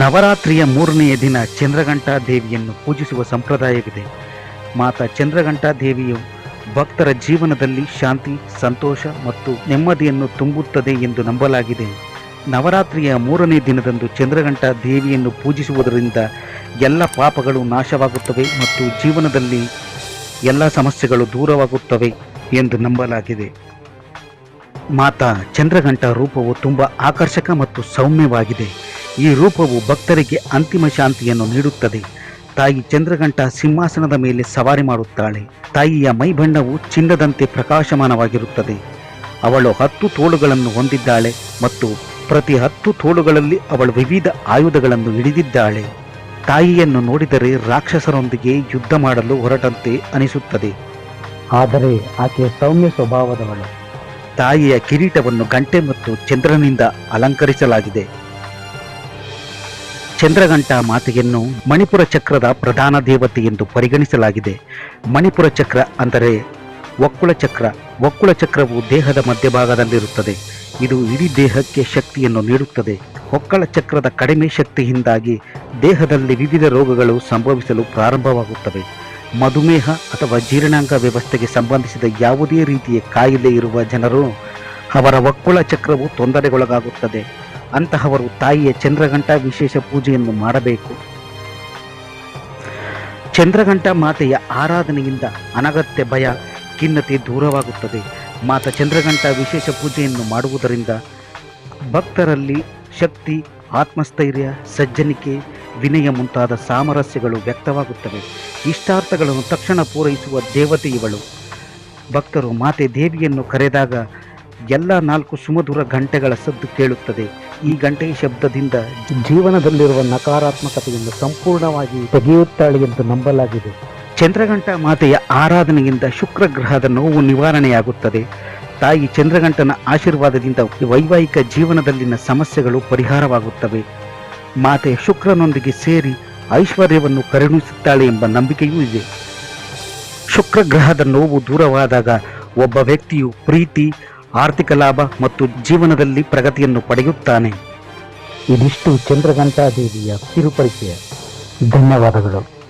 ನವರಾತ್ರಿಯ ಮೂರನೆಯ ದಿನ ಚಂದ್ರಘಂಟಾ ದೇವಿಯನ್ನು ಪೂಜಿಸುವ ಸಂಪ್ರದಾಯವಿದೆ. ಮಾತಾ ಚಂದ್ರಘಂಟಾ ದೇವಿಯು ಭಕ್ತರ ಜೀವನದಲ್ಲಿ ಶಾಂತಿ, ಸಂತೋಷ ಮತ್ತು ನೆಮ್ಮದಿಯನ್ನು ತುಂಬುತ್ತದೆ ಎಂದು ನಂಬಲಾಗಿದೆ. ನವರಾತ್ರಿಯ ಮೂರನೇ ದಿನದಂದು ಚಂದ್ರಘಂಟಾ ದೇವಿಯನ್ನು ಪೂಜಿಸುವುದರಿಂದ ಎಲ್ಲ ಪಾಪಗಳು ನಾಶವಾಗುತ್ತವೆ ಮತ್ತು ಜೀವನದಲ್ಲಿ ಎಲ್ಲ ಸಮಸ್ಯೆಗಳು ದೂರವಾಗುತ್ತವೆ ಎಂದು ನಂಬಲಾಗಿದೆ. ಮಾತಾ ಚಂದ್ರಘಂಟ ರೂಪವು ತುಂಬ ಆಕರ್ಷಕ ಮತ್ತು ಸೌಮ್ಯವಾಗಿದೆ. ಈ ರೂಪವು ಭಕ್ತರಿಗೆ ಅಂತಿಮ ಶಾಂತಿಯನ್ನು ನೀಡುತ್ತದೆ. ತಾಯಿ ಚಂದ್ರಘಂಟ ಸಿಂಹಾಸನದ ಮೇಲೆ ಸವಾರಿ ಮಾಡುತ್ತಾಳೆ. ತಾಯಿಯ ಮೈಬಣ್ಣವು ಚಿನ್ನದಂತೆ ಪ್ರಕಾಶಮಾನವಾಗಿರುತ್ತದೆ. ಅವಳು ಹತ್ತು ತೋಳುಗಳನ್ನು ಹೊಂದಿದ್ದಾಳೆ ಮತ್ತು ಪ್ರತಿ ಹತ್ತು ತೋಳುಗಳಲ್ಲಿ ಅವಳು ವಿವಿಧ ಆಯುಧಗಳನ್ನು ಹಿಡಿದಿದ್ದಾಳೆ. ತಾಯಿಯನ್ನು ನೋಡಿದರೆ ರಾಕ್ಷಸರೊಂದಿಗೆ ಯುದ್ಧ ಮಾಡಲು ಹೊರಟಂತೆ ಅನಿಸುತ್ತದೆ. ಆದರೆ ಆಕೆ ಸೌಮ್ಯ ಸ್ವಭಾವದವಳು. ತಾಯಿಯ ಕಿರೀಟವನ್ನು ಗಂಟೆ ಮತ್ತು ಚಂದ್ರನಿಂದ ಅಲಂಕರಿಸಲಾಗಿದೆ. ಚಂದ್ರಘಂಟ ಮಾತೆಯನ್ನು ಮಣಿಪುರ ಚಕ್ರದ ಪ್ರಧಾನ ದೇವತೆ ಎಂದು ಪರಿಗಣಿಸಲಾಗಿದೆ. ಮಣಿಪುರ ಚಕ್ರ ಅಂದರೆ ಒಕ್ಕುಳ ಚಕ್ರ. ಒಕ್ಕುಳ ಚಕ್ರವು ದೇಹದ ಮಧ್ಯಭಾಗದಲ್ಲಿರುತ್ತದೆ. ಇದು ಇಡೀ ದೇಹಕ್ಕೆ ಶಕ್ತಿಯನ್ನು ನೀಡುತ್ತದೆ. ಒಕ್ಕಳ ಚಕ್ರದ ಕಡಿಮೆ ಶಕ್ತಿಯಿಂದಾಗಿ ದೇಹದಲ್ಲಿ ವಿವಿಧ ರೋಗಗಳು ಸಂಭವಿಸಲು ಪ್ರಾರಂಭವಾಗುತ್ತವೆ. ಮಧುಮೇಹ ಅಥವಾ ಜೀರ್ಣಾಂಗ ವ್ಯವಸ್ಥೆಗೆ ಸಂಬಂಧಿಸಿದ ಯಾವುದೇ ರೀತಿಯ ಕಾಯಿಲೆ ಇರುವ ಜನರು ಅವರ ಒಕ್ಕುಳ ಚಕ್ರವು ತೊಂದರೆಗೊಳಗಾಗುತ್ತದೆ. ಅಂತಹವರು ತಾಯಿಯ ಚಂದ್ರಘಂಟ ವಿಶೇಷ ಪೂಜೆಯನ್ನು ಮಾಡಬೇಕು. ಚಂದ್ರಘಂಟ ಮಾತೆಯ ಆರಾಧನೆಯಿಂದ ಅನಗತ್ಯ ಭಯ, ಖಿನ್ನತೆ ದೂರವಾಗುತ್ತದೆ. ಮಾತ ಚಂದ್ರಘಂಟ ವಿಶೇಷ ಪೂಜೆಯನ್ನು ಮಾಡುವುದರಿಂದ ಭಕ್ತರಲ್ಲಿ ಶಕ್ತಿ, ಆತ್ಮಸ್ಥೈರ್ಯ, ಸಜ್ಜನಿಕೆ, ವಿನಯ ಮುಂತಾದ ಸಾಮರಸ್ಯಗಳು ವ್ಯಕ್ತವಾಗುತ್ತವೆ. ಇಷ್ಟಾರ್ಥಗಳನ್ನು ತಕ್ಷಣ ಪೂರೈಸುವ ದೇವತೆ ಇವಳು. ಭಕ್ತರು ಮಾತೆ ದೇವಿಯನ್ನು ಕರೆದಾಗ ಎಲ್ಲ ನಾಲ್ಕು ಸುಮಧುರ ಗಂಟೆಗಳ ಸದ್ದು ಕೇಳುತ್ತದೆ. ಈ ಗಂಟೆಯ ಶಬ್ದದಿಂದ ಜೀವನದಲ್ಲಿರುವ ನಕಾರಾತ್ಮಕತೆಯನ್ನು ಸಂಪೂರ್ಣವಾಗಿ ತೆಗೆಯುತ್ತಾಳೆ ಎಂದು ನಂಬಲಾಗಿದೆ. ಚಂದ್ರಗಂಟ ಮಾತೆಯ ಆರಾಧನೆಯಿಂದ ಶುಕ್ರ ಗ್ರಹದ ನೋವು ನಿವಾರಣೆಯಾಗುತ್ತದೆ. ತಾಯಿ ಚಂದ್ರಗಂಟನ ಆಶೀರ್ವಾದದಿಂದ ವೈವಾಹಿಕ ಜೀವನದಲ್ಲಿನ ಸಮಸ್ಯೆಗಳು ಪರಿಹಾರವಾಗುತ್ತವೆ. ಮಾತೆ ಶುಕ್ರನೊಂದಿಗೆ ಸೇರಿ ಐಶ್ವರ್ಯವನ್ನು ಕರುಣಿಸುತ್ತಾಳೆ ಎಂಬ ನಂಬಿಕೆಯೂ ಇದೆ. ಶುಕ್ರ ಗ್ರಹದ ನೋವು ದೂರವಾದಾಗ ಒಬ್ಬ ವ್ಯಕ್ತಿಯು ಪ್ರೀತಿ ಆರ್ಥಿಕ ಲಾಭ ಮತ್ತು ಜೀವನದಲ್ಲಿ ಪ್ರಗತಿಯನ್ನು ಪಡೆಯುತ್ತಾನೆ. ಇದಿಷ್ಟು ಚಂದ್ರಕಂಠಾದೇವಿಯ ಕಿರುಪರಿಚಯ. ಧನ್ಯವಾದಗಳು.